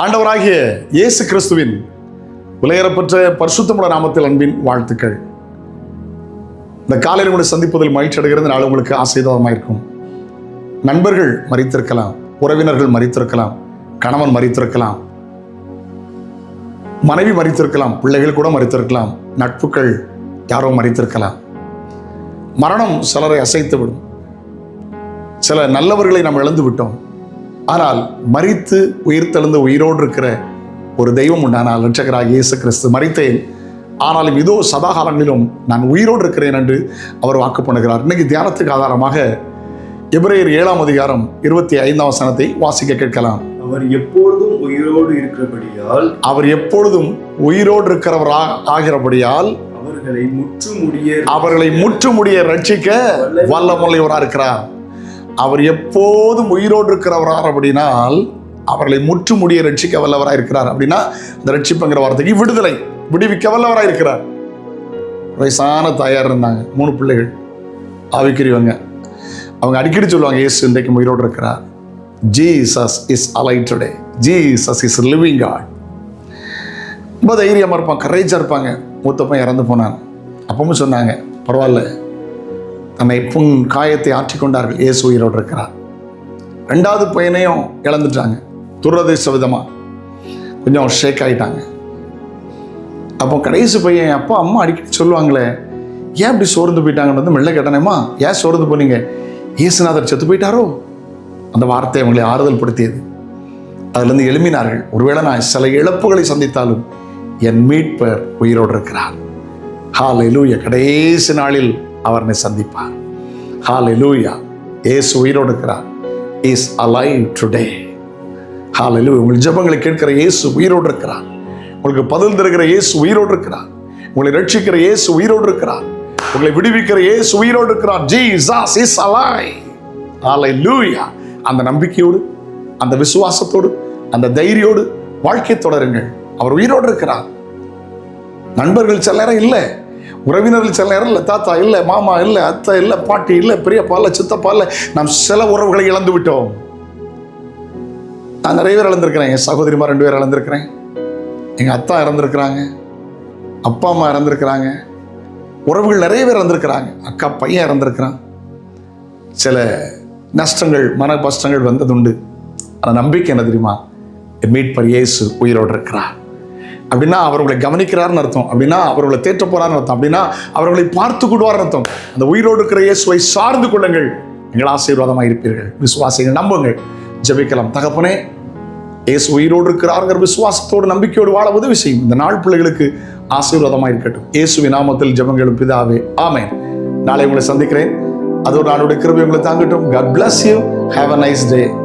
ஆண்டவராகிய இயேசு கிறிஸ்துவின் உலகரப்பற்ற பரிசுத்தமுள்ள நாமத்தில் அன்பின் வாழ்த்துக்கள். இந்த காலையில் உங்களை சந்திப்பதில் மகிழ்ச்சி அடைகிறது. நாள் உங்களுக்கு ஆசீர்வாதமாக இருக்கும். நண்பர்கள் மறித்திருக்கலாம். உறவினர்கள் மறித்திருக்கலாம். கணவன் மறித்திருக்கலாம். மனைவி மறித்திருக்கலாம். பிள்ளைகள் கூட மறித்திருக்கலாம். நட்புகள் யாரோ மறித்திருக்கலாம். மரணம் சிலரை அசைத்து விடும் சில நல்லவர்களை நாம் இழந்து விட்டோம் ஆனால் மறித்து உயிர்த்தெழுந்து உயிரோடு இருக்கிற ஒரு தெய்வம் உண்டானால் ரட்சகராக இயேசு கிறிஸ்து மறித்தேன் ஆனாலும் இதோ சதாகாலங்களிலும் நான் உயிரோடு இருக்கிறேன் என்று அவர் வாக்கு பண்ணுகிறார். இன்னைக்கு தியானத்துக்கு ஆதாரமாக எபிரேயர் ஏழாம் அதிகாரம் இருபத்தி ஐந்தாம் வசனத்தை வாசிக்க கேட்கலாம். அவர் எப்பொழுதும் உயிரோடு இருக்கிறபடியால் அவர் எப்பொழுதும் உயிரோடு இருக்கிறவரா ஆகிறபடியால் அவர்களை முற்றுமுடிய அவர்களை முற்றுமுடிய ரட்சிக்க வல்லமுள்ளையவராக இருக்கிறார் அவர் எப்போதும் உயிரோடு இருக்கிறவரார் அப்படின்னால் அவர்களை முற்றுமுடிய ரட்சிக்க வல்லவராக இருக்கிறார் அப்படின்னா இந்த ரட்சிப்புங்கிற வார்த்தைக்கு விடுதலை விடுவிக்க வல்லவராக இருக்கிறார். வயசான தாயார் இருந்தாங்க மூணு பிள்ளைகள் ஆவிக்குரியவங்க. அவங்க அடிக்கடி சொல்லுவாங்க இயேசு இன்றைக்கு உயிரோடு இருக்கிறார். Jesus is alive today Jesus is living God ரொம்ப தைரியமாக இருப்பான் கரேஜாக இருப்பாங்க. மூத்தப்பன் இறந்து போனான். அப்பவும் சொன்னாங்க பரவாயில்ல தன்னை புண் காயத்தை ஆற்றிக்கொண்டார்கள். இயேசு உயிரோடு இருக்கிறார். ரெண்டாவது பையனையும் இழந்துட்டாங்க. துரதிர்ஷ்ட விதமாக கொஞ்சம் ஷேக் ஆகிட்டாங்க அப்போ கடைசி பையன் அப்பா அம்மா அடிக்கடி சொல்லுவாங்களே ஏன் இப்படி சோர்ந்து போயிட்டாங்கன்னு வந்து மெல்ல கேட்டனேம்மா ஏன் சோர்ந்து போனீங்க? இயேசுநாதர் செத்து போயிட்டாரோ? அந்த வார்த்தை அவங்களை ஆறுதல் படுத்தியது. அதிலிருந்து எழுமினார்கள் ஒருவேளை நான் சில இழப்புகளை சந்தித்தாலும் என் மீட்பர் உயிரோடு இருக்கிறார். ஹாலை லூயா கடைசி நாளில் அவர் சந்திப்பார். ஹாலை லூயா ஏசு உயிரோடு இருக்கிறார் இஸ் அலைவ் டுடே ஹாலே லூயா உங்கள் ஜபங்களை கேட்கிற இயேசு உயிரோடு இருக்கிறார் உங்களுக்கு பதில் தருகிற இயேசு உயிரோடு இருக்கிறார் உங்களை ரட்சிக்கிற இயேசு உயிரோடு இருக்கிறார் உங்களை விடுவிக்கிற இயேசு உயிரோடு இருக்கிறார் ஜீசஸ் இஸ் அலைவ் ஹாலை லூயா அந்த நம்பிக்கையோடு அந்த விசுவாசத்தோடு அந்த தைரியோடு வாழ்க்கை தொடருங்கள். அவர் உயிரோடு இருக்கிறார் நண்பர்கள் சில நேரம் இல்லை. உறவினர்கள் சில நேரம் இல்லை தாத்தா இல்லை மாமா இல்லை அத்தை இல்லை பாட்டி இல்லை பெரியப்பா இல்லை சித்தப்பா இல்லை. நாம் சில உறவுகளை இழந்து விட்டோம். நான் நிறைய பேர் இழந்திருக்கிறேன். என் சகோதரிமா ரெண்டு பேர் இழந்திருக்கிறேன். எங்கள் அத்தா இறந்துருக்கிறாங்க. அப்பா அம்மா இறந்துருக்கிறாங்க. உறவுகள் நிறைய பேர் இறந்துருக்கிறாங்க. அக்கா பையன் இறந்துருக்கிறான். சில நஷ்டங்கள் மன கஷ்டங்கள் வந்ததுண்டு. ஆனால் நம்பிக்கை என்ன தெரியுமா? மீட் பர் இயேசு உயிரோடு இருக்கிறார். அப்படின்னா அவர்களை கவனிக்கிறார்னு அர்த்தம். அப்படின்னா அவர்களை தேற்ற போறார்னு அர்த்தம். அப்படின்னா அவர்களை பார்த்து கொள்வார்னு அர்த்தம். அந்த உயிரோடு இருக்கிற இயேசுவை சார்ந்து கொள்ளுங்கள். நீங்கள் ஆசீர்வாதமாக இருப்பீர்கள். விசுவாசிகள் நம்புங்கள். ஜெபிக்கலாம். தகப்பனே இயேசு உயிரோடு இருக்கிறார்ங்கிற விசுவாசத்தோடு நம்பிக்கையோடு வாழ உதவி செய்யும். இந்த நாள் பிள்ளைகளுக்கு ஆசீர்வாதமாக இருக்கட்டும். இயேசுவின் நாமத்தில் ஜெபங்களும் பிதாவே. ஆமென். நாளை உங்களை சந்திக்கிறேன். அதோடு நாளுடைய கிருபி உங்களை தாங்கட்டும். God bless you have a nice day